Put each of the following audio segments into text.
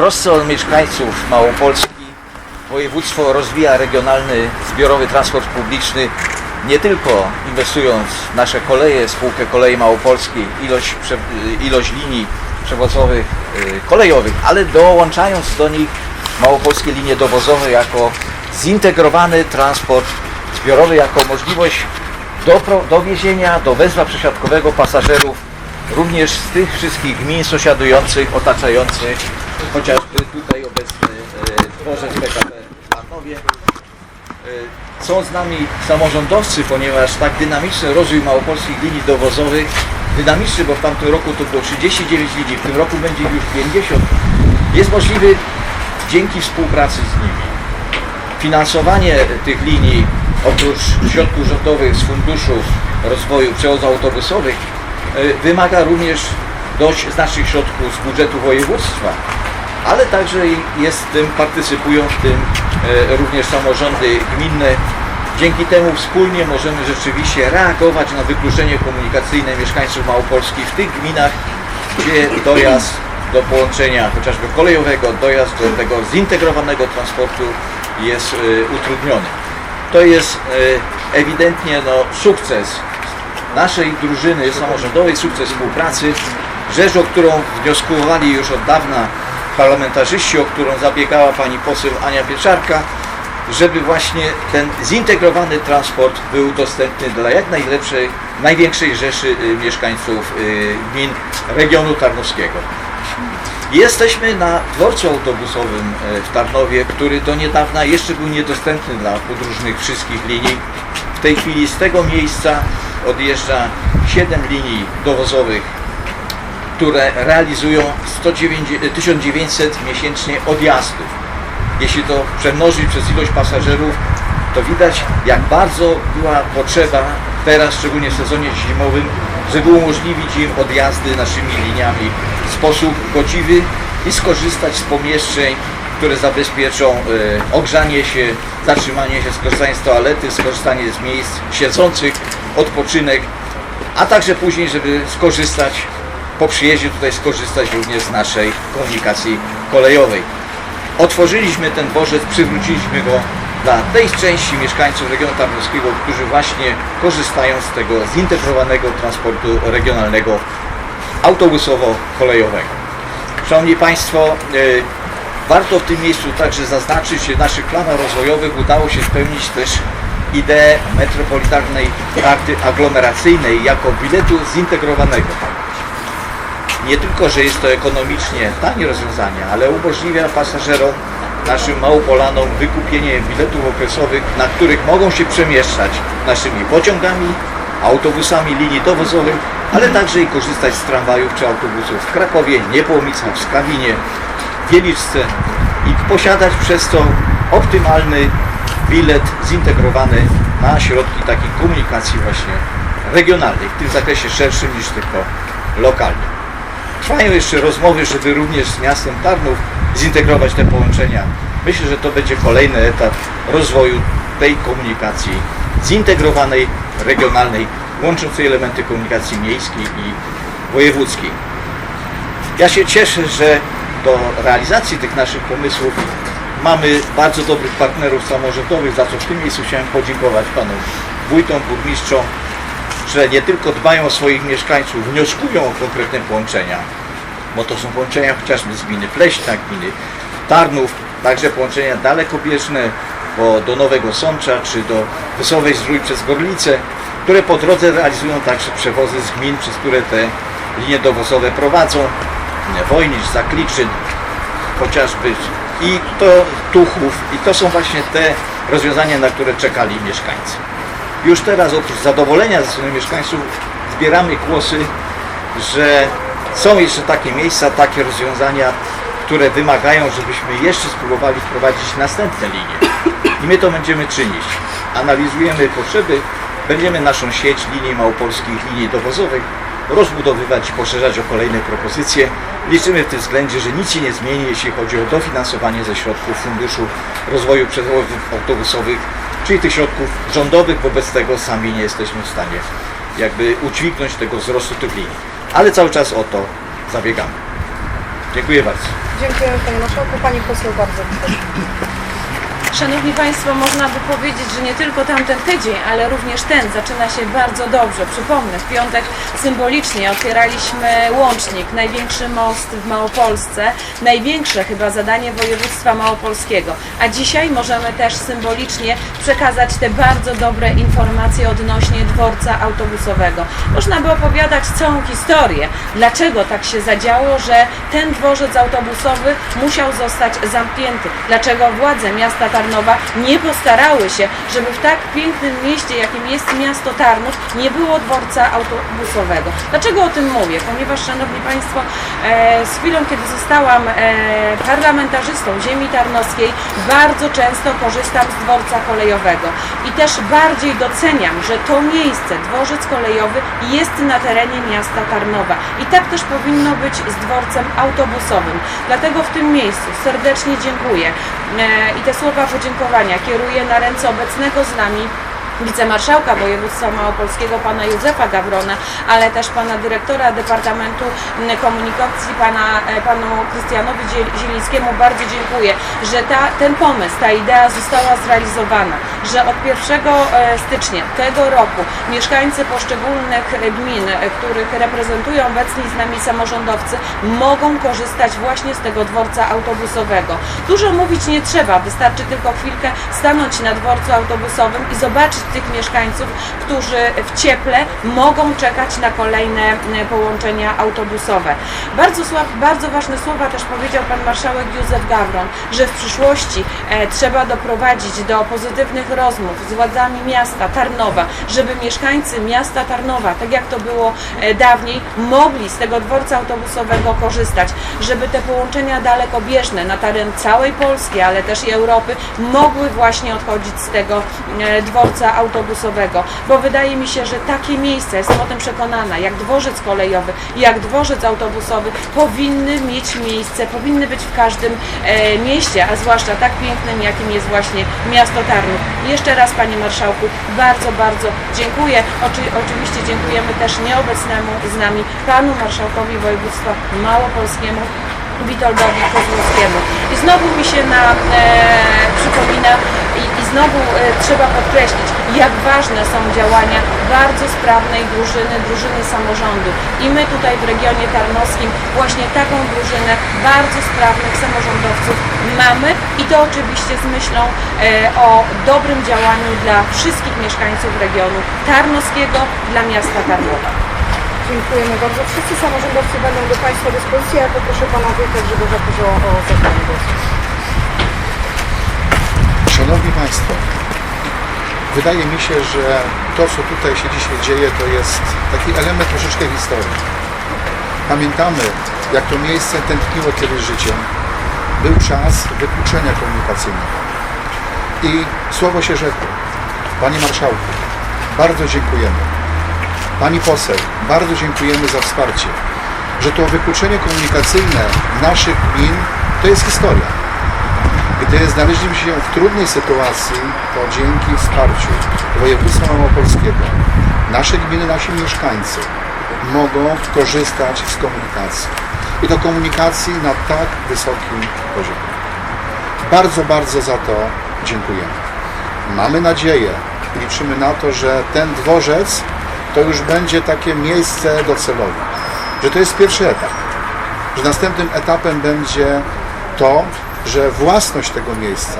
trosce o mieszkańców Małopolski. Województwo rozwija regionalny zbiorowy transport publiczny nie tylko inwestując w nasze koleje, spółkę Kolei Małopolskiej, ilość, prze, ilość linii przewozowych y, kolejowych, ale dołączając do nich małopolskie linie dowozowe jako zintegrowany transport zbiorowy, jako możliwość dowiezienia do węzła przesiadkowego pasażerów również z tych wszystkich gmin sąsiadujących, otaczających chociażby tutaj obecny e, dworzec PKP w Tarnowie. E, Są z nami samorządowcy, ponieważ tak dynamiczny rozwój małopolskich linii dowozowych, dynamiczny, bo w tamtym roku to było 39 linii, w tym roku będzie już 50, jest możliwy dzięki współpracy z nimi. Finansowanie tych linii oprócz środków rządowych z Funduszu Rozwoju Przewozów Autobusowych y, wymaga również dość znacznych środków z budżetu województwa, ale także jest w tym, partycypują w tym y, również samorządy gminne. Dzięki temu wspólnie możemy rzeczywiście reagować na wykluczenie komunikacyjne mieszkańców Małopolski w tych gminach, gdzie dojazd do połączenia chociażby kolejowego, dojazd do tego zintegrowanego transportu jest y, utrudniony. To jest y, ewidentnie no, sukces naszej drużyny samorządowej, sukces współpracy, rzecz, o którą wnioskowali już od dawna parlamentarzyści, o którą zabiegała pani poseł Ania Pieczarka, żeby właśnie ten zintegrowany transport był dostępny dla jak najlepszej, największej rzeszy y, mieszkańców y, gmin regionu tarnowskiego. Jesteśmy na dworcu autobusowym e, w Tarnowie, który do niedawna jeszcze był niedostępny dla podróżnych wszystkich linii. W tej chwili z tego miejsca odjeżdża 7 linii dowozowych, które realizują 190 1900 miesięcznie odjazdów. Jeśli to przemnożyć przez ilość pasażerów, to widać jak bardzo była potrzeba teraz, szczególnie w sezonie zimowym, żeby umożliwić im odjazdy naszymi liniami w sposób godziwy i skorzystać z pomieszczeń, które zabezpieczą e, ogrzanie się, zatrzymanie się, skorzystanie z toalety, skorzystanie z miejsc siedzących, odpoczynek, a także później, żeby skorzystać po przyjeździe tutaj skorzystać również z naszej komunikacji kolejowej. Otworzyliśmy ten dworzec, przywróciliśmy go dla tej części mieszkańców regionu tarnowskiego, którzy właśnie korzystają z tego zintegrowanego transportu regionalnego autobusowo-kolejowego. Szanowni Państwo, y, warto w tym miejscu także zaznaczyć, że w naszych planach rozwojowych udało się spełnić też ideę metropolitarnej karty aglomeracyjnej jako biletu zintegrowanego nie tylko, że jest to ekonomicznie tanie rozwiązanie, ale umożliwia pasażerom, naszym Małopolanom wykupienie biletów okresowych, na których mogą się przemieszczać naszymi pociągami, autobusami linii dowozowych, ale także i korzystać z tramwajów czy autobusów w Krakowie, Niepołomicach, w Skawinie, Wieliczce i posiadać przez to optymalny bilet zintegrowany na środki takiej komunikacji właśnie regionalnej, w tym zakresie szerszym niż tylko lokalnym. Trwają jeszcze rozmowy, żeby również z miastem Tarnów zintegrować te połączenia. Myślę, że to będzie kolejny etap rozwoju tej komunikacji zintegrowanej, regionalnej, łączącej elementy komunikacji miejskiej i wojewódzkiej. Ja się cieszę, że do realizacji tych naszych pomysłów mamy bardzo dobrych partnerów samorządowych, za co w tym miejscu chciałem podziękować panom wójtom, burmistrzom, że nie tylko dbają o swoich mieszkańców, wnioskują o konkretne połączenia, bo to są połączenia chociażby z gminy Pleśna, gminy Tarnów, także połączenia dalekobieżne, bo do Nowego Sącza czy do Wesołej Zdrój przez Gorlice, które po drodze realizują także przewozy z gmin, przez które te linie dowozowe prowadzą, Wojnicz, Zakliczyn, chociażby i to Tuchów i to są właśnie te rozwiązania, na które czekali mieszkańcy. Już teraz oprócz zadowolenia ze strony mieszkańców zbieramy głosy, że są jeszcze takie miejsca, takie rozwiązania, które wymagają, żebyśmy jeszcze spróbowali wprowadzić następne linie. I my to będziemy czynić. Analizujemy potrzeby, będziemy naszą sieć linii małopolskich, linii dowozowych rozbudowywać i poszerzać o kolejne propozycje. Liczymy w tym względzie, że nic się nie zmieni, jeśli chodzi o dofinansowanie ze środków Funduszu Rozwoju Przewozów Autobusowych, czyli tych środków rządowych. Wobec tego sami nie jesteśmy w stanie jakby udźwignąć tego wzrostu tych linii. Ale cały czas o to zabiegamy. Dziękuję bardzo. Dziękujemy Panie Marszałku. Pani poseł bardzo proszę. Szanowni Państwo, można by powiedzieć, że nie tylko tamten tydzień, ale również ten zaczyna się bardzo dobrze. Przypomnę, w piątek symbolicznie otwieraliśmy łącznik, największy most w Małopolsce, największe chyba zadanie województwa małopolskiego. A dzisiaj możemy też symbolicznie przekazać te bardzo dobre informacje odnośnie dworca autobusowego. Można by opowiadać całą historię, dlaczego tak się zadziało, że ten dworzec autobusowy musiał zostać zamknięty. Dlaczego władze miasta Tarnowa nie postarały się, żeby w tak pięknym mieście, jakim jest miasto Tarnów, nie było dworca autobusowego. Dlaczego o tym mówię? Ponieważ, Szanowni Państwo, e, z chwilą, kiedy zostałam e, parlamentarzystą ziemi tarnowskiej, bardzo często korzystam z dworca kolejowego i też bardziej doceniam, że to miejsce, dworzec kolejowy jest na terenie miasta Tarnowa i tak też powinno być z dworcem autobusowym. Dlatego w tym miejscu serdecznie dziękuję i te słowa podziękowania kieruję na ręce obecnego z nami wicemarszałka województwa małopolskiego pana Józefa Gawrona, ale też pana dyrektora Departamentu Komunikacji pana, e, panu Krystianowi Zie- Zielińskiemu bardzo dziękuję, że ta, ten pomysł, ta idea została zrealizowana, że od 1 e, stycznia tego roku mieszkańcy poszczególnych gmin, e, których reprezentują obecni z nami samorządowcy, mogą korzystać właśnie z tego dworca autobusowego. Dużo mówić nie trzeba, wystarczy tylko chwilkę stanąć na dworcu autobusowym i zobaczyć tych mieszkańców, którzy w cieple mogą czekać na kolejne e, połączenia autobusowe. Bardzo, bardzo ważne słowa też powiedział pan marszałek Józef Gawron, że w przyszłości e, trzeba doprowadzić do pozytywnych rozmów z władzami miasta Tarnowa, żeby mieszkańcy miasta Tarnowa, tak jak to było e, dawniej, mogli z tego dworca autobusowego korzystać, żeby te połączenia dalekobieżne na teren całej Polski, ale też i Europy mogły właśnie odchodzić z tego dworca autobusowego, bo wydaje mi się, że takie miejsca, jestem o tym przekonana, jak dworzec kolejowy, jak dworzec autobusowy powinny mieć miejsce, powinny być w każdym e, mieście, a zwłaszcza tak pięknym, jakim jest właśnie miasto Tarnów. Jeszcze raz Panie Marszałku, bardzo, bardzo dziękuję. Oczy, oczywiście dziękujemy też nieobecnemu z nami Panu Marszałkowi Województwa Małopolskiemu, Witoldowi Kozłowskiemu. I znowu mi się na, e, przypomina i, i znowu e, trzeba podkreślić, jak ważne są działania bardzo sprawnej drużyny, drużyny samorządu. I my tutaj w regionie tarnowskim właśnie taką drużynę bardzo sprawnych samorządowców mamy i to oczywiście z myślą e, o dobrym działaniu dla wszystkich mieszkańców regionu tarnowskiego, dla miasta Tarnowa. Dziękujemy bardzo. Wszyscy samorządowcy będą do Państwa dyspozycji. Ja poproszę Pana Wójta Grzegorza Kozioła o zabranie głosu. Szanowni Państwo, wydaje mi się, że to, co tutaj się dzisiaj dzieje, to jest taki element troszeczkę historii. Pamiętamy, jak to miejsce tętniło kiedyś życiem. Był czas wykluczenia komunikacyjnego. I słowo się rzekło. Panie Marszałku, bardzo dziękujemy. Pani poseł, bardzo dziękujemy za wsparcie, że to wykluczenie komunikacyjne naszych gmin to jest historia. Gdy znaleźliśmy się w trudnej sytuacji, to dzięki wsparciu województwa małopolskiego nasze gminy, nasi mieszkańcy mogą korzystać z komunikacji. I to komunikacji na tak wysokim poziomie. Bardzo, bardzo za to dziękujemy. Mamy nadzieję, liczymy na to, że ten dworzec to już będzie takie miejsce docelowe. Że to jest pierwszy etap. Że następnym etapem będzie to, że własność tego miejsca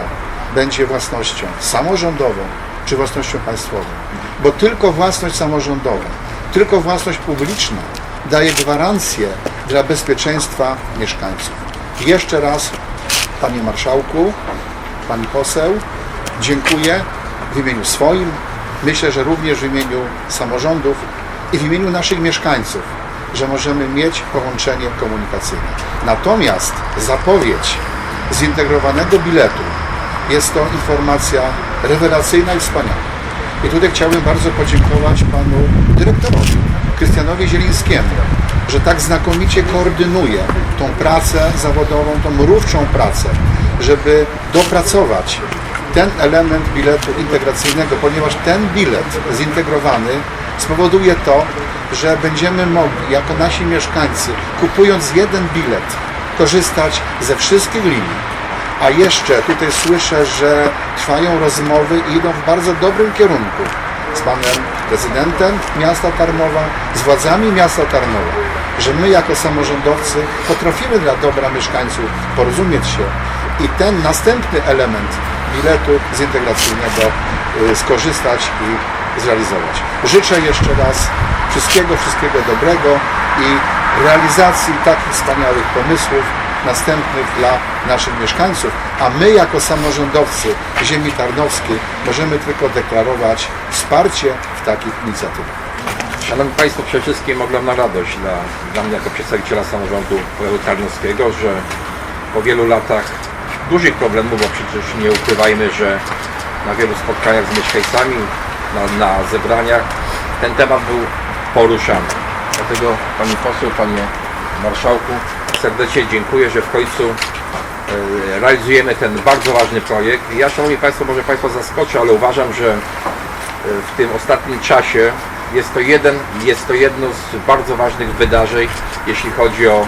będzie własnością samorządową czy własnością państwową. Bo tylko własność samorządowa, tylko własność publiczna daje gwarancję dla bezpieczeństwa mieszkańców. Jeszcze raz, Panie Marszałku, Pani Poseł, dziękuję w imieniu swoim, myślę, że również w imieniu samorządów i w imieniu naszych mieszkańców, że możemy mieć połączenie komunikacyjne. Natomiast zapowiedź zintegrowanego biletu jest to informacja rewelacyjna i wspaniała. I tutaj chciałbym bardzo podziękować panu dyrektorowi, Krystianowi Zielińskiemu, że tak znakomicie koordynuje tą pracę zawodową, tą mrówczą pracę, żeby dopracować ten element biletu integracyjnego, ponieważ ten bilet zintegrowany spowoduje to, że będziemy mogli jako nasi mieszkańcy, kupując jeden bilet korzystać ze wszystkich linii. A jeszcze tutaj słyszę, że trwają rozmowy i idą w bardzo dobrym kierunku z panem prezydentem miasta Tarnowa, z władzami miasta Tarnowa, że my jako samorządowcy potrafimy dla dobra mieszkańców porozumieć się i ten następny element biletu zintegracyjnego y, skorzystać i zrealizować. Życzę jeszcze raz wszystkiego, wszystkiego dobrego i realizacji takich wspaniałych pomysłów następnych dla naszych mieszkańców, a my jako samorządowcy ziemi tarnowskiej możemy tylko deklarować wsparcie w takich inicjatywach. Szanowni Państwo, przede wszystkim ogromna radość dla, dla mnie jako przedstawiciela samorządu tarnowskiego, że po wielu latach dużych problemów, bo przecież nie ukrywajmy, że na wielu spotkaniach z mieszkańcami, na, na zebraniach ten temat był poruszany. Dlatego Pani Poseł, Panie Marszałku, serdecznie dziękuję, że w końcu e, realizujemy ten bardzo ważny projekt. Ja, Szanowni Państwo, może Państwa zaskoczę, ale uważam, że w tym ostatnim czasie jest to, jeden, jest to jedno z bardzo ważnych wydarzeń, jeśli chodzi o e,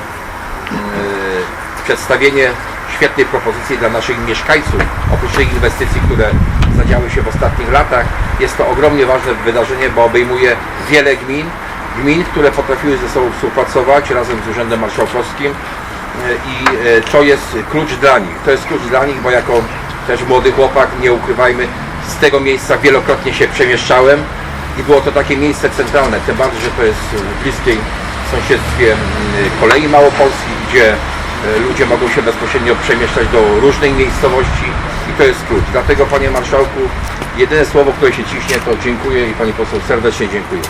przedstawienie świetnej propozycji dla naszych mieszkańców. Oprócz tych inwestycji, które zadziały się w ostatnich latach, jest to ogromnie ważne wydarzenie, bo obejmuje wiele gmin, gmin, które potrafiły ze sobą współpracować razem z Urzędem Marszałkowskim E, i e, to jest klucz dla nich. To jest klucz dla nich, bo jako też młody chłopak, nie ukrywajmy, z tego miejsca wielokrotnie się przemieszczałem i było to takie miejsce centralne, tym bardziej, że to jest w bliskiej sąsiedztwie mm, kolei małopolskiej, gdzie ludzie mogą się bezpośrednio przemieszczać do różnej miejscowości i to jest klucz. Dlatego Panie Marszałku, jedyne słowo, które się ciśnie to dziękuję i Pani Poseł serdecznie dziękuję.